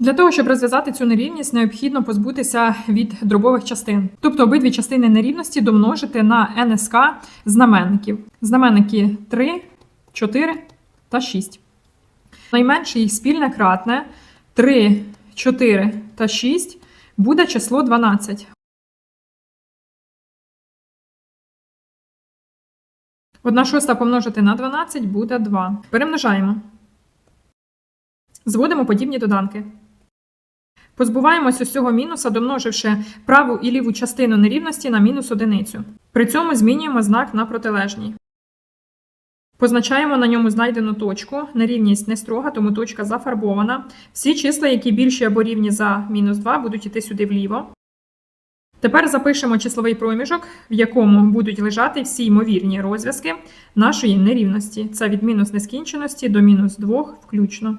Для того, щоб розв'язати цю нерівність, необхідно позбутися від дробових частин. Тобто обидві частини нерівності домножити на НСК знаменників. Знаменники 3, 4 та 6. Найменше їх спільне кратне 3, 4 та 6 буде число 12. Одна шоста помножити на 12 буде 2. Перемножаємо. Зводимо подібні доданки. Позбуваємось ось цього мінуса, домноживши праву і ліву частину нерівності на мінус одиницю. При цьому змінюємо знак на протилежній. Позначаємо на ньому знайдену точку. Нерівність не строга, тому точка зафарбована. Всі числа, які більші або рівні за мінус 2, будуть йти сюди вліво. Тепер запишемо числовий проміжок, в якому будуть лежати всі ймовірні розв'язки нашої нерівності. Це від мінус нескінченості до мінус 2 включно.